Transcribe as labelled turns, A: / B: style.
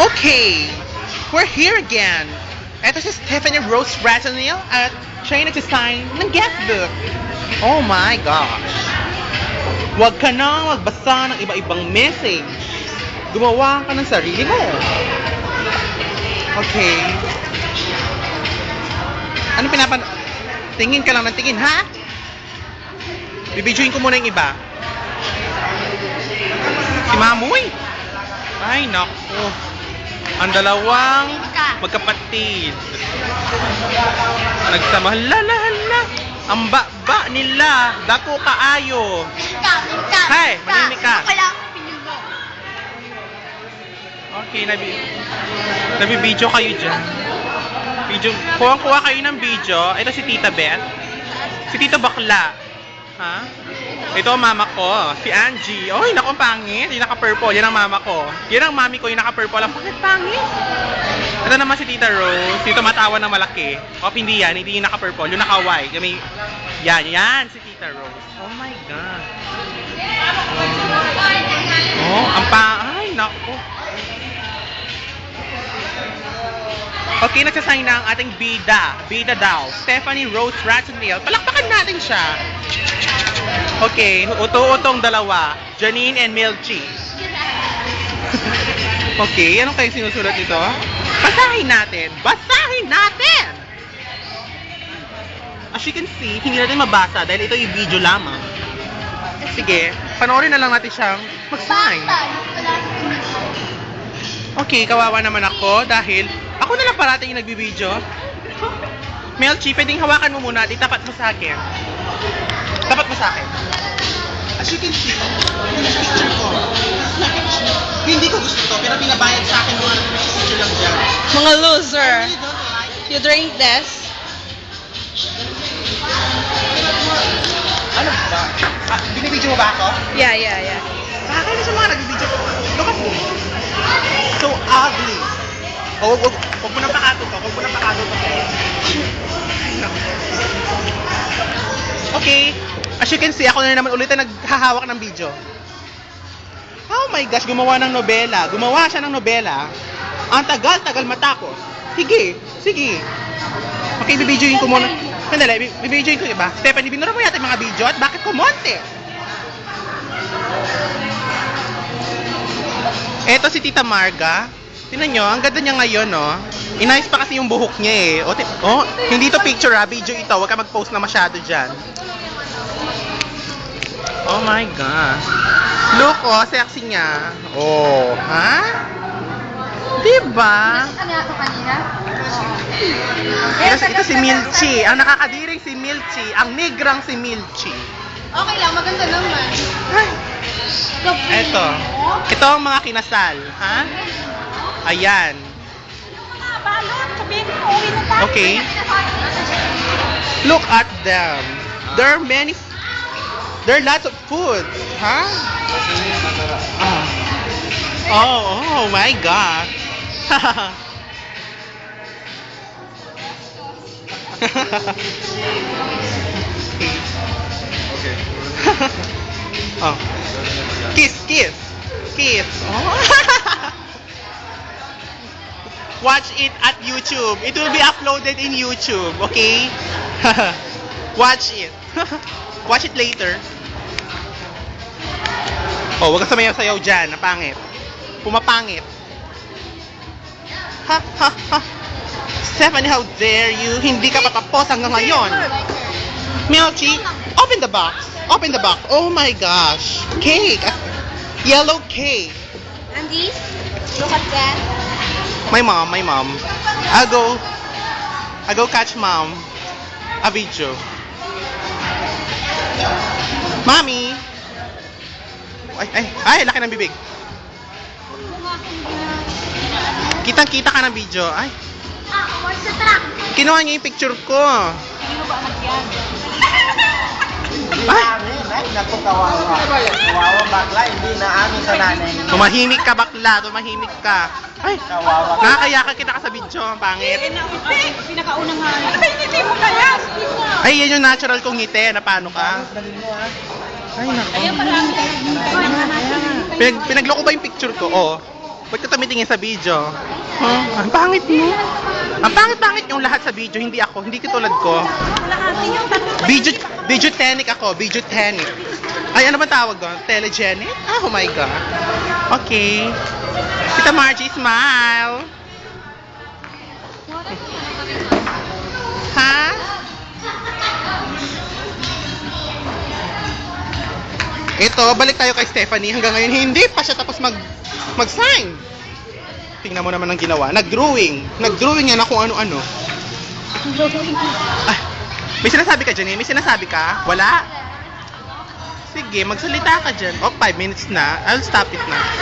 A: Okay, we're here again. Ito si Stephanie Rose Ratanil at siya yung nagsisign ng guestbook. Oh my gosh. Huwag ka na magbasa ng iba-ibang message. Gumawa ka ng sarili mo. Okay. Ano pinapan... Tingin ka lang ng tingin, ha? Bibidyoin ko muna yung iba. Si Mamoy. Ay, naku. Ang dalawang magkapatid. Nagsama. Hala, hala. Ang ba-ba nila. Dako kaayo. Hey, manimik ka.
B: Mo.
A: Okay, nabi nabibidyo kayo dyan. Video, kuha-kuha kayo ng video. Ito si Tita Beth. Si Tita Bakla. Ha? Ito mama ko, si Angie. Oy, naku, ang pangit. Yung naka-purple, yan ang mama ko. Yan ang mami ko, yung naka-purple. Ang pangit, pangit. Ito naman si Tita Rose, yung tumatawa ng malaki. O, hindi yan, hindi yung naka-purple, yung naka-white. Yung may, yan, yan, si Tita Rose. Oh my God. Oh, ang pa... Ay, naku. Okay, nagsasign na ang ating bida. Bida daw. Stephanie Rose Ratanil. Palakpakan natin siya. Okay, uto-utong dalawa. Janine and Milchi. Okay, anong kayo sinusulat nito? Basahin natin. Basahin natin! As you can see, hindi natin mabasa dahil ito yung video lamang. Sige, panoorin na lang natin siyang mag-sign. Okay, kawawa naman ako dahil ako na lang parating yung nagbibideo. Melchi, pwedeng hawakan mo muna at itapat mo sa akin. Tapat mo sa akin. As you can see, yung picture ko, hindi ko gusto to, pero pinabayad sa akin mga picture lang dyan.
B: Mga loser.
A: I really don't like
B: You drink this?
A: Ano ba? Ah, binibidyo mo ba ako?
B: Yeah, yeah, yeah.
A: Bakit na sa mga nagbibidyo ko? Look at me. So ugly. Oh, wag, wag, wag mo nang pakato to. Wag mo nang pakato to. Can see, ako na naman ulit ang naghahawak ng video. Oh my gosh, gumawa ng nobela. Gumawa siya ng nobela. Ang tagal-tagal matapos. Sige, sige. Okay, bibidyoin ko muna. Sandali, bi- bibidyoin ko iba. Stephanie, binura mo yata mga video at bakit kumonte? Eto si Tita Marga. Tingnan nyo, ang ganda niya ngayon, no? Inayos pa kasi yung buhok niya eh. O, ti- oh, hindi to picture ha, video ito. Huwag ka mag-post na masyado dyan. Oh my gosh. Look, oh, sexy niya. Oh, ha? Diba?
B: Ano ito kanina?
A: Ito, ito si Milchi. Ang nakakadiring si Milchi. Ang negrang si Milchi.
B: Okay lang, maganda naman.
A: Ay, Eto. Ito ang mga kinasal, ha? Ayan. Okay. Look at them. There are many There are lots of food, huh? Ah. Oh, oh my god. Oh. Kiss, kiss. Kiss. Oh. Watch it at YouTube. It will be uploaded in YouTube, okay? Watch it. Watch it later. Oh, wag ka sayaw-sayaw dyan. Napangit. Pumapangit. Ha. Stephanie, how dare you? Hindi ka patapos hanggang ngayon. Melchi, open the box. Open the box. Oh my gosh. Cake. Yellow cake.
B: And these? Look at that.
A: My mom, my mom. I'll go, I'll go catch mom a video. Mommy! Ay, ay, ay, laki ng bibig. Kitang-kita ka ng video. Ay,
B: Ah, what's the track?
A: kinuha niya yung picture ko.
B: Sino ba anak yan?
A: Ay,
C: Ay, naku, kawawa. Kawawa bakla, hindi na amin sa nanay.
A: tumahimik ka bakla, tumahimik ka. Ay,
C: Kawawa ka.
A: nakakayakan kita ka sa video, ang pangit.
B: Pinakaunang nga. Ay, hindi mo kaya.
A: Ay, yan yung natural kong ngiti, na paano ka?
C: Dali mo ha.
A: Ay,
B: pala.
A: Pinag, pinagloko ba yung picture ko? Oo. Ba't ka tumitingin sa video? Huh? Ang pangit mo. Ang pangit-pangit yung lahat sa video, hindi ako, hindi katulad ko. Video, videotenic ako, videotenic. Ay, ano ba tawag doon? Telegenic? Ah, oh my God. Okay. Tita Margie, smile. Ha? Ito, balik tayo kay Stephanie. Hanggang ngayon, hindi pa siya tapos mag, mag-sign. Tingnan mo naman ang ginawa. Nag-drawing. Nag-drawing yan na kung ano-ano. Ah, may sinasabi ka dyan eh? May sinasabi ka? Wala? Sige, magsalita ka dyan. Oh, five minutes na. I'll stop it na.